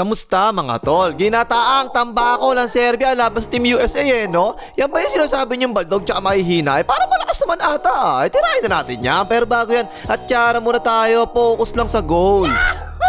Kamusta mga tol? Ginataang tambako ng Serbia laban sa Team USA eh, no? Yan ba yung sinasabi niyong baldog tsaka mahihina? Eh, parang malakas naman ata. Eh, tirahin na natin yan. Pero bago yan, at tiyara muna tayo. Focus lang sa goal.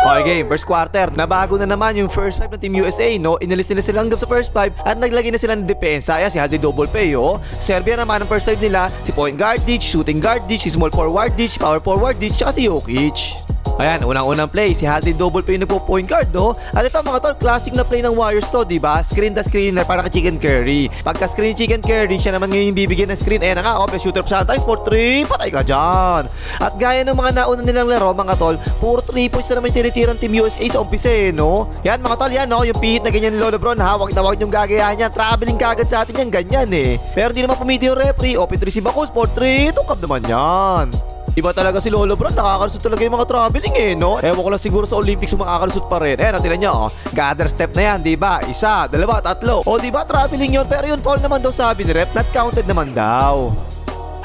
Okay game, first quarter. Nabago na naman yung first five ng Team USA, no? Inalis nila silang sa first five at naglagay na sila ng depensa. Ayan, si Halde double pay, oh. Serbia naman ang first five nila, si point guard ditch, shooting guard ditch, si small forward ditch, power forward ditch, tsaka si Jokic. Ayan, unang-unang play, si Halde double play nagpo-point guard, do. At ito mga tol, classic na play ng Warriors to, di ba? Screen the screener para kay Chicken Curry. Pagka screen Chicken Curry, siya naman ngayon bibigyan ng screen. Ayan na nga, open shooter pa siya. for 3, patay ka dyan. At gaya ng mga nauna nilang laro, mga tol, puro 3 points na naman yung tinitirang Team USA sa umpisa, eh, no? Yan, mga tol, yan, no? Yung pihit na ganyan ni Lolo Bron, ha? Huwag na huwag niyong gagayahan yan. Traveling kagad sa atin yan, ganyan, eh. Pero di naman pumiti yung referee. Open 3 si Bakus, for 3, tungkap naman yan. Iba talaga si Lolo Bro, nakakalusot talaga yung mga traveling eh, no? Ewan ko lang siguro sa Olympics makakalusot pa rin. Eh, natin niya, oh. Gather step na yan, di ba? Isa, dalawa, tatlo. O, di ba, traveling yun. Pero yun, foul naman daw sabi ni Rep, not counted naman daw.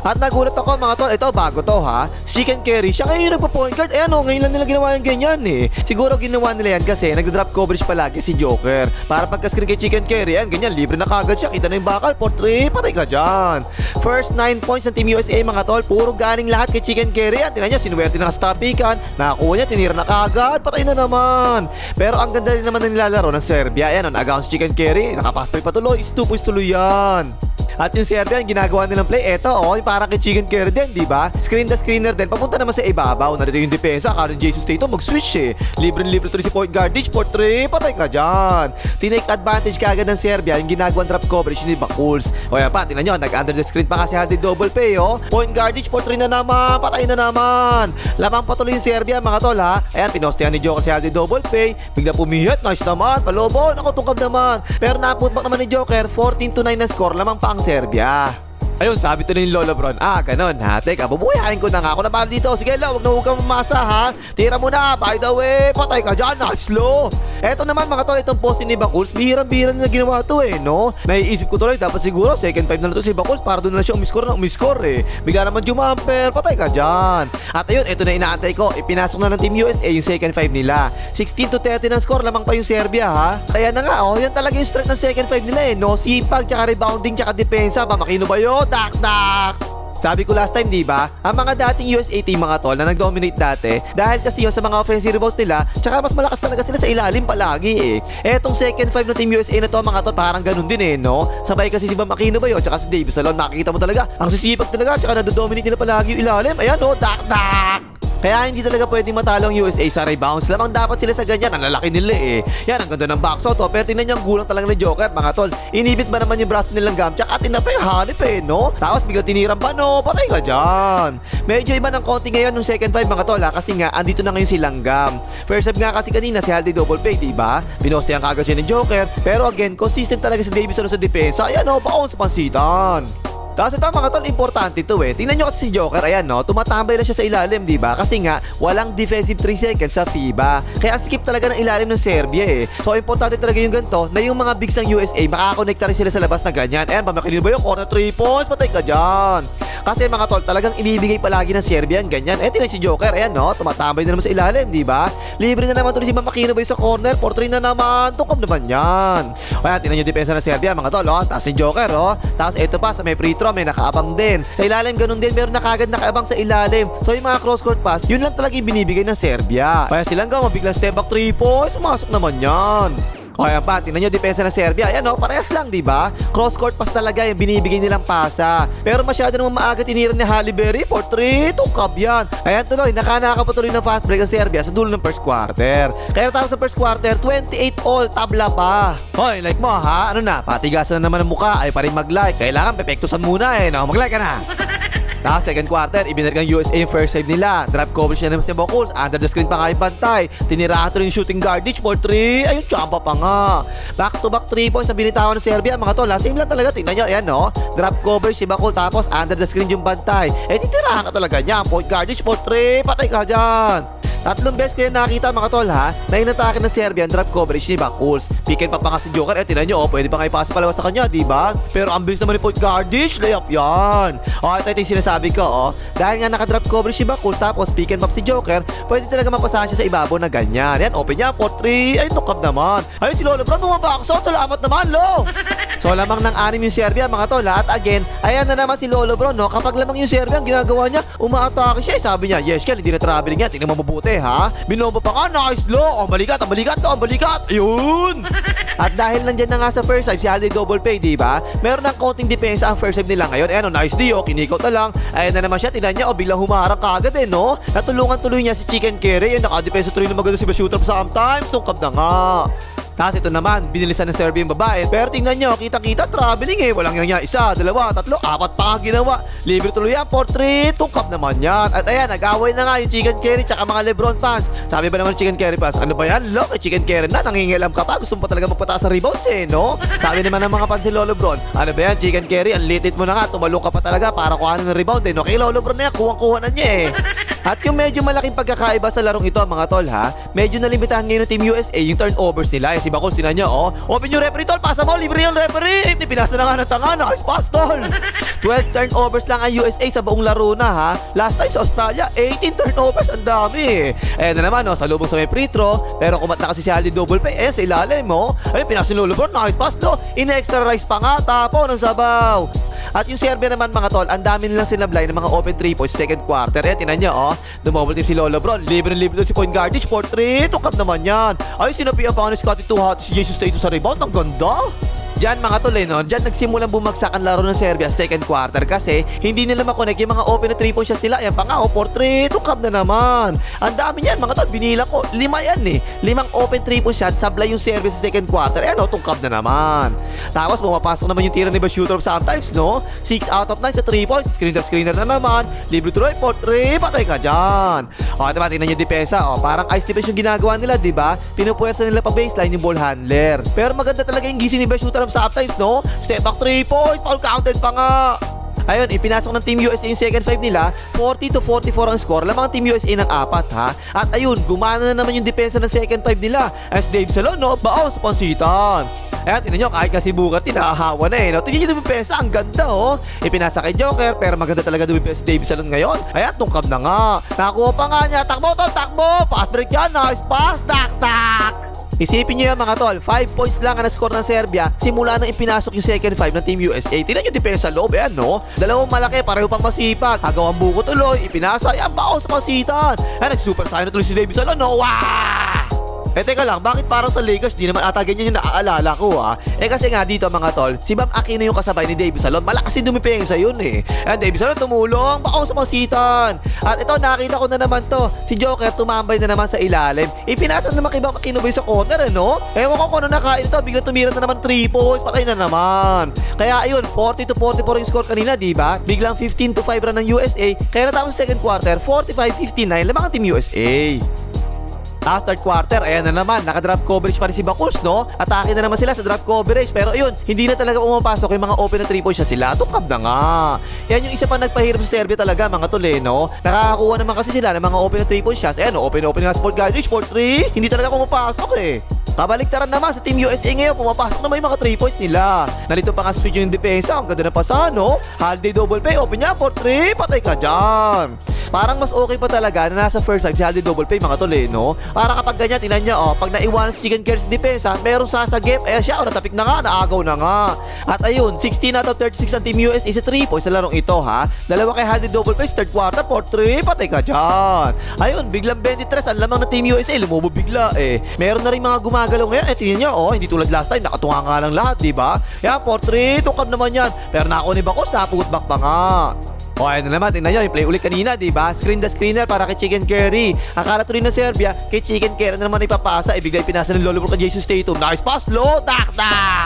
At nagulat ako mga tol, ito bago to ha. Si Chicken Curry, siya ngayon yung nagpo-point guard. Eh ano, ngayon lang nila ginawa yung ganyan eh. Siguro ginawa nila yan kasi nagda-drop coverage palagi si Joker. Para pagka-screen kay Chicken Curry, yan, ganyan, libre na kagad siya. Kita na yung bakal, for 3, patay ka dyan. First 9 points ng Team USA mga tol, puro galing lahat kay Chicken Curry. Yan, tinan niya, sinuwerte na sa topican. Nakakuha niya, tinira na kagad, patay na naman. Pero ang ganda rin naman ng nilalaro ng Serbia. Yan, ang agaw si Chicken Curry. Nakapaspay patuloy, stupoy tuloy yan. At yung Serbian, ginagawa nilang play, eto oh, parang kay Chicken Curry din, di ba? Screen the screener din, papunta naman sa ibabaw. Narito yung depensa, ni Jesus Tatum mag-switch eh. Libre-libre to si point guard, ditch for 3, patay ka dyan. Tinake advantage kagad ng Serbia, yung ginagawang drop coverage ni Bakuls. O yan pa, tinan nyo, nag-under the screen pa kasi hati double pay, oh. Point guard, ditch for 3 na naman, patay na naman. Lamang patuloy yung Serbia, mga tol, ha? Ayan, pinostehan ni Joker si Halde double pay. Bigla pumihat, nice naman, palobo, nakutungkab naman. Pero naputbak naman ni Joker, 14 to 9 na score, lamang pa ang Serbia. Ayun, sabi to ni Lolo Bron. Ah, ganun ha. Teka, bubuhayin ko na nga. Ako na pala dito. Sige, lo, huwag na huwag kang mamasa ha. Tira mo na. By the way, patay ka dyan. Nice low. Eto naman mga tol, itong poste ni Bakuls. Bihirang-bihira na ginawa to eh, no? Naiisip ko tuloy, dapat siguro second five na lang to si Bakuls para doon na siya umiskor na umiskor eh. Bigla naman jumamper. Patay ka dyan. At ayun, ito na inaantay ko. Ipinasok na ng Team USA yung second five nila. 16 to 30 ng score, lamang pa yung Serbia ha. Kaya na nga, oh, yan talaga yung strength ng second five nila eh, no? Sipag, tsaka rebounding, tsaka depensa. Pamakino ba yun? Tak! Sabi ko last time, di ba? Ang mga dating USA team mga tol na nag-dominate dati dahil kasi yun sa mga offensive rebounds nila, tsaka mas malakas talaga sila sa ilalim palagi eh. Etong second five ng Team USA na to mga tol, parang ganun din eh, no? Sabay kasi si Bam Aquino ba yun, tsaka si Davis Salon, makikita mo talaga, ang sisipag talaga, tsaka nado-dominate nila palagi yung ilalim. Ayan, no? Dak, dak! Kaya hindi talaga pwedeng matalo ang USA sa rebounds. Lamang dapat sila sa ganyan. Ang lalaki nila eh. Yan, ang ganda ng box out. Oh. Pero tingnan niyo ang gulang talaga ni Joker, mga tol. Inibit ba naman yung braso nilang gamtsak at tinapay hanip eh, no? Tapos bigla tinirang pa, no? Patay ka dyan. Medyo iba ng konti ngayon nung second five, mga tol, ha? Kasi nga, andito na ngayon si Langgam. First save nga kasi kanina si Halde double pay, di ba? Pinoste ang kagad siya ni Joker. Pero again, consistent talaga si Davis ano sa depensa. Ayan, oh, paon sa pansitan. Tapos ito mga tol, importante ito eh. Tingnan nyo kasi si Joker, ayan no, tumatambay lang siya sa ilalim, di ba? Kasi nga, walang defensive 3 seconds sa FIBA. Kaya skip talaga ng ilalim ng Serbia eh. So importante talaga yung ganito, na yung mga bigs ng USA, makakonekta rin sila sa labas na ganyan. Ayan, pamakilin ba yung corner 3 points? Patay ka dyan. Kasi mga tol, talagang inibigay palagi ng Serbia ang ganyan. Eh, tingnan si Joker, ayan no, tumatambay na naman sa ilalim, di ba? Libre na naman tuloy si Mamakino ba sa corner, 4-3 na naman, tungkap naman yan. Ayan, tingnan yung depensa ng Serbia, mga tol, oh. Tapos si Joker, oh. Tapos ito pa, sa may free throw, may nakaabang din. Sa ilalim, ganun din, meron na kagad nakaabang sa ilalim. So yung mga cross-court pass, yun lang talaga yung binibigay ng Serbia. Kaya silang gawa, biglang step back 3 points, sumasok naman yan. O ayan pa, tingnan nyo depensa ng Serbia. Ayan o, parehas lang, di ba? Cross court pass talaga yung binibigay nilang pasa. Pero masyado naman maaga tinira ni Halle Berry. For 3, tungkab yan. Ayan tuloy, nakanaka tuloy ng fast break ang Serbia sa dulo ng first quarter. Kaya tapos sa first quarter, 28 all, tabla pa. Hoy, like mo ha? Ano na, patigasan na naman ang muka, ay pa rin mag-like. Kailangan pepektusan muna eh, no? Mag-like ka na. Tapos second quarter, ibinalik ng USA yung first save nila. Drop coverage na naman si Bokuls. Under the screen pa nga yung bantay. Tinirahan rin yung shooting garbage for 3. Ayun, champa pa nga. Back to back 3 points na binitawan ng Serbia. Mga tol, same lang talaga. Tingnan nyo, ayan no. Drop coverage si Bakul. Tapos under the screen yung bantay. Eh, titirahan ka talaga niya. Point garbage for 3. Patay ka dyan. Tatlong beses ko yan nakita mga tol ha, na inatake ng Serbia ang drop coverage ni Bakuls. Pick and pop pa nga si Joker, eh tinan nyo, oh, pwede pa nga ipasa palawa sa kanya, di ba? Pero ang bilis naman ni point guardage, layup yan. O, ito, ito yung sinasabi ko, oh. Dahil nga nakadrop coverage si Bakuls, tapos pick and pop si Joker, pwede talaga mapasahan siya sa ibabaw na ganyan. Yan, open niya, 4-3, ay, nukab naman. Ay, si Lolo Brad, bumabakso, salamat naman, lo. So lamang ng anim yung Serbia mga tol? At again, ayan na naman si Lolo Bro no? Kapag lamang yung Serbia, ang ginagawa niya, umaatake siya. Eh, Sabi niya, yes, Kel, hindi na traveling yan. Tingnan mo mabuti ha? Binomba pa ka, nice lo. Oh, balikat, ang balikat, oh, ang balikat. Ayun. At dahil nandyan na nga sa first save, si Holiday double pay, di ba? Meron ng konting depensa ang first save nila ngayon. Ayan, oh, nice D, oh, kinikot na lang. Ayan na naman siya, tingnan niya, oh, biglang humarang kagad eh, no? Natulungan tuloy niya si Chicken Curry. Yung nakadepensa tuloy na maganda si Bashooter sometimes. Sungkab na nga. Tapos ito naman, binilisan ng Serbia yung babae. Pero tingnan nyo, kita-kita, traveling eh. Walang yang isa, dalawa, tatlo, apat pa ginawa. Libre tuloy yan, portrait, tungkap naman yan. At ayan, nag-away na nga yung Chicken Curry tsaka mga Lebron fans. Sabi ba naman Chicken Curry fans, ano ba yan? Look, eh, Chicken Curry na, nangingilam ka pa. Gusto mo pa talaga magpataas sa rebounds eh, no? Sabi naman ng mga fans si Lolo Bron, ano ba yan, Chicken Curry, ang litit mo na nga, tumalong ka pa talaga para kuhanan ng rebound eh, no? Kay Lolo Bron na yan, kuwang-kuha na niya eh. At yung medyo malaking pagkakaiba sa larong ito mga tol ha, medyo nalimitahan ngayon ng Team USA yung turnovers nila. Eh, si Bakos, tinan niya, oh. Open yung referee tol, pasa mo, libre yung referee. Eh, pinasa na nga ng tanga, nice pass tol. 12 turnovers lang ang USA sa buong laro na ha. Last time sa Australia, 18 turnovers, ang dami. Eh na naman, oh, sa lubong sa may free throw, pero kumat kasi si Aldi double pay, eh, sa ilalim, oh. Ay, pinasa ni Lolo Bro, nice pass, no. In-extra rice pa nga, tapo ng sabaw. At yung Serbia naman mga tol, ang dami nilang sinablay ng mga open 3 points second quarter. Eh, tinan niyo, oh. Dumobble team si Lolo Bron. Libre na libre si point guardage. Portrait. Tukap naman yan. Ay, sinapian pa ni Scotty Tuhat si Jesus Tatum sa rebound. Ang ganda. Diyan mga tol eh, no? Diyan nagsimulang bumagsak ang laro ng Serbia second quarter kasi hindi nila makonect yung mga open na 3 point shots nila. Yan pa nga, oh, portrait, tukab na naman. Ang dami niyan mga tol, binila ko. Lima yan eh. Limang open 3 point shots, sablay yung Serbia sa second quarter. Ayan, oh, tukab na naman. Tapos bumapasok naman yung tira ni Bashooter sometimes, no? 6 out of 9 sa 3 points. Screener, screener na naman. Libre tuloy, portrait, patay ka dyan. O, diba, tingnan yung depensa. O, parang ice defense yung ginagawa nila, di ba? Pinupuwersa nila pa baseline yung ball handler. Pero maganda talaga yung gising ni Bashooter sometimes, no? Step back 3 points, foul counted pa nga. Ayun, ipinasok ng Team USA yung second five nila, 40 to 44 ang score. Lamang ang Team USA ng apat ha. At ayun, gumana na naman yung depensa ng second five nila. As Dave Salon, no, baon sa pansitan. Ayan, tinan nyo, kahit kasi bukat, tinahawa na eh. No? Tingnan nyo dumipesa, ang ganda oh. Ipinasa kay Joker, pero maganda talaga dumipesa si Dave Salon ngayon. Ayan, tungkab na nga. Nakuha pa nga niya, takbo tol, takbo! Pass break yan, nice pass, tak, tak! Isipin nyo yan mga tol, 5 points lang ang na-score ng Serbia simula nang ipinasok yung second 5 ng Team USA. Tingnan nyo depensa loob, yan no? Dalawang malaki, pareho pang masipag. Agawang buko tuloy, ipinasa, yan bao sa pasitan. Yan, nag-super sign na tuloy si Davis Alon, no? Wow! Eh teka lang, bakit parang sa Lakers di naman ata ganyan yung naaalala ko ha? Eh kasi nga dito mga tol, si Bam Aquino yung kasabay ni Davis Salon, malakas yung dumipensa yun eh. And Davis Salon tumulong, bakaw sa masitan. At ito nakita ko na naman to, si Joker tumambay na naman sa ilalim. Ipinasa naman kay Bam Aquino sa corner eh no? Ewan ko kung ano nakain ito, bigla tumira na naman 3 points, patay na naman. Kaya ayun, 40 to 44 yung score kanina, di ba? Biglang 15 to 5 run ng USA, kaya natapos sa second quarter, 45-59 lamang ang Team USA. Tapos third quarter, ayan na naman, naka-drop coverage pa rin si Bakus, no? Atake na naman sila sa drop coverage. Pero ayun, hindi na talaga pumapasok yung mga open na 3 points siya sila. Tukab na nga. Yan yung isa pa nagpahirap sa Serbia talaga, mga tol, eh, no? Nakakakuha naman kasi sila ng mga open na 3 points shots. Ayan, no? open open nga sport guide, sport 3. Hindi talaga pumapasok eh. Kabaliktaran naman sa Team USA ngayon, pumapasok naman yung mga 3 points nila. Nalito pa nga switch yung depensa, ang ganda na pasa, no? Holiday double pay, open niya, for 3, patay ka dyan. Parang mas okay pa talaga na nasa first five si Holiday double pay mga tol eh, no? Para kapag ganyan, tinan niya, oh, pag naiwanan si Chicken Curry sa depensa, meron sasagip, eh siya, oh, natapik na nga, naagaw na nga. At ayun, 16 out of 36 ang Team USA sa 3 points sa larong ito, ha? Dalawa kay Holiday double pay, third quarter, for 3, patay ka dyan. Ayun, biglang 23, ang lamang ng Team USA, lumubo bigla eh. Meron na rin mga gumagalaw ngayon, eh, tingnan niya, oh, hindi tulad last time, nakatunga nga lang lahat, di ba? Yan, for 3, tukab naman yan. Pero nako ni Bakos, naputback pa nga. O ayun na naman, tingnan nyo, yung play ulit kanina, di ba? Screen the screener para kay Chicken Curry. Akala tuloy na Serbia, kay Chicken Curry na naman ipapasa, ibigay pinasa ng Lolo Bro kay Jesus Tatum. Nice pass, low, tak, tak!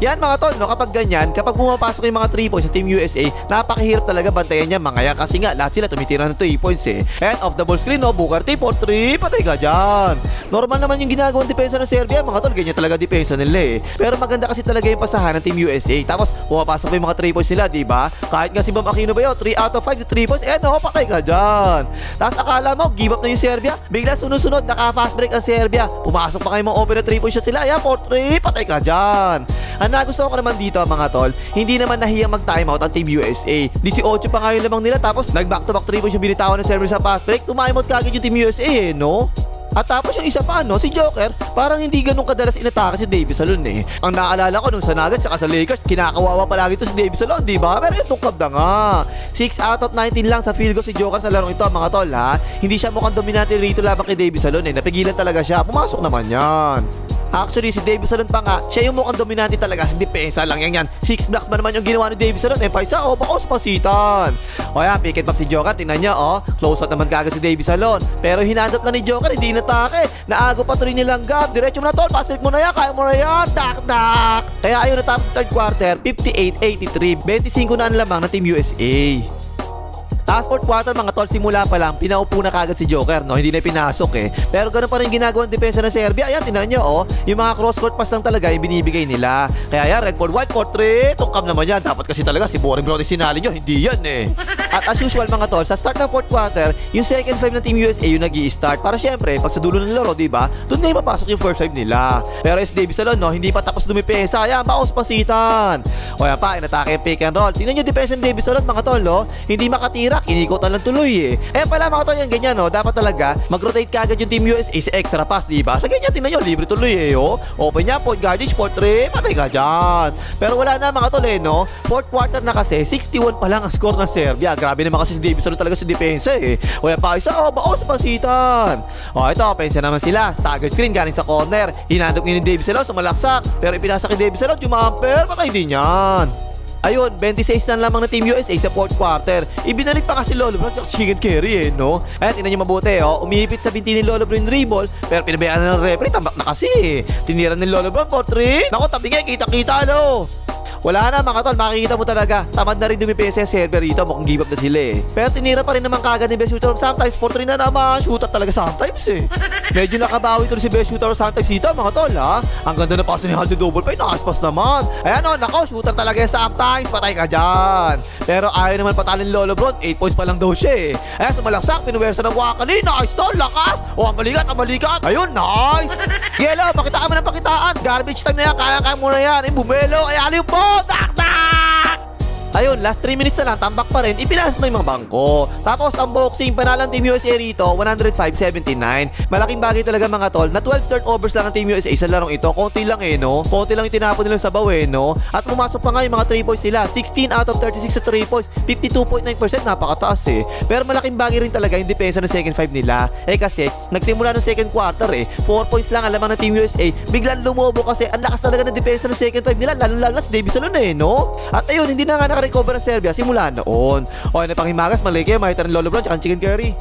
Yan mga tol, no, kapag ganyan, kapag pumapasok yung mga 3 points sa Team USA, napakahirap talaga bantayan niya mga yan kasi nga lahat sila tumitira ng 3 points eh. And off the ball screen, no, Booker T for 3, patay ka dyan. Normal naman yung ginagawang depensa ng Serbia, mga tol, ganyan talaga depensa nila eh. Pero maganda kasi talaga yung pasahan ng Team USA. Tapos pumapasok pa yung mga 3 points nila, di ba? Kahit nga si Bam Aquino ba yun, 3 out of 5 sa 3 points, eh no, patay ka dyan. Tapos akala mo, give up na yung Serbia, bigla sunod-sunod, naka-fast break ang Serbia. Pumasok pa kayo mga open na 3 points sila, ayan, for 3, patay ka dyan. Ang nagustuhan ko naman dito mga tol, hindi naman nahiyang mag-timeout ang Team USA. 18 pa nga yung lamang nila tapos nag-back to back 3 points yung binitawan ng server sa fast break. Tumimeout kagad yung Team USA eh, no? At tapos yung isa pa, no, si Joker, parang hindi ganun kadalas inatake si Davis Salon eh. Ang naalala ko nung sa Nuggets saka sa Lakers, kinakawawa palagi to si Davis Salon, di ba? Pero yung tungkab na nga. 6 out of 19 lang sa field goal si Joker sa larong ito, mga tol, ha? Hindi siya mukhang dominante rito laban kay Davis Salon eh. Napigilan talaga siya. Pumasok naman yan. Actually, si Davis Salon pa nga, siya yung mukhang dominante talaga sa depensa lang yan yan. Six blocks man naman yung ginawa ni Davis Salon. Eh, paisa, oh, baka pasitan. O yan, pick pop si Joker. Tingnan niya, oh. Close out naman kagad si Davis Salon. Pero hinandap na ni Joker, hindi natake. Naago pa tuloy nilang gap. Diretso mo na tol, pass mo na yan, kaya mo na yan. Tak, tak. Kaya ayun, natapos sa third quarter, 58-83. 25 na ang lamang ng Team USA. Tapos fourth quarter mga tol, simula pa lang, pinaupo na kagad si Joker, no? Hindi na pinasok eh. Pero ganun pa rin ginagawang depensa ng Serbia. Ayan, tinan nyo, oh. Yung mga cross-court pass lang talaga yung binibigay nila. Kaya yan, red for white for three. Tungkam naman yan. Dapat kasi talaga si Boring Brown sinali nyo. Hindi yan eh. At as usual mga tol, sa start ng fourth quarter, yung second five ng Team USA yung nag start Para syempre, pag sa dulo ng laro, di ba? Doon ngayon mapasok yung first five nila. Pero si Davis Salon, no? Hindi pa tapos dumipesa. Ayan, baos pasitan. O yan pa, inatake yung pick and roll. Tingnan nyo depensa ng Davis Salon, mga tol, no? Hindi makatira, kinikotan lang tuloy eh. Eh pala mga tol, yan ganyan, no? Dapat talaga, mag-rotate kagad yung Team USA sa extra pass, di ba? Sa ganyan, tingnan nyo, libre tuloy eh, oh. Open niya, point guardage, sport 3, patay ka dyan. Pero wala na mga tol, eh, no? Fourth quarter na kasi, 61 pa lang ang score ng Serbia. Grabe naman kasi si Davis Salon talaga sa depensa eh. Yan pa, isa, oh, baos pasitan. O ito, pensa naman sila. Staggered screen galing sa corner. Hinandok ni Davis Salon, sumalaksak. Pero ipinasa kay Davis Salon, jumamper, patay din yan. Ayun, 26 na lamang na Team USA sa fourth quarter. Ibinalik pa kasi Lolo Brown sa chicken carry eh, no? Ayan, tinan nyo mabuti, oh. Umihipit sa binti ni Lolo Brown dribble, pero pinabayaan na ng referee, tambak na kasi eh. Tinira ni Lolo Brown for 3. Nako, tabi nga, kita-kita, no? Wala na mga tol, makikita mo talaga. Tamad na rin dumipesa yung server dito, mukhang give up na sila eh. Pero tinira pa rin naman kagad ni best shooter of sometimes, 4-3 na naman, shooter talaga sometimes eh. Medyo nakabawi to si best shooter of sometimes dito mga tol ha. Ang ganda na pass ni Haldo double pa, nakaspas naman. Ayan o, nako, shooter talaga yung sometimes, patay ka dyan. Pero ayaw naman patalo ni Lolo Bron, 8 points pa lang daw siya eh. Ayan, sumalaksak, pinuwersa ng Wakali, nice tol, lakas. O, ang balikat, ang balikat. Ayun, nice. Yelo, pakitaan mo ng pakitaan. Garbage time na yan, kaya-kaya mo na yan. Eh, bumelo, ay aliw po, tak, tak. Ayun, last 3 minutes na lang, tambak pa rin, ipinasok na yung mga bangko. Tapos ang boxing, panalang Team USA rito, 105-79. Malaking bagay talaga mga tol, na 12 turnovers lang ang Team USA sa larong ito. Konti lang eh, no? Konti lang yung tinapon nilang sabaw eh, no? At pumasok pa nga yung mga 3 points nila. 16 out of 36 sa 3 points. 52.9% napakataas eh. Pero malaking bagay rin talaga yung depensa ng second 5 nila. Eh kasi, nagsimula ng second quarter eh. 4 points lang alam ng Team USA. Biglang lumobo kasi ang lakas talaga ng depensa ng second 5 nila. Lalo-lalo na si Davis Salon eh, no? At ayun, hindi na nga nakarecover ang Serbia simula noon. O, ano pang himagas, mali kayo, makita ng Lolo Brown, ang chicken curry.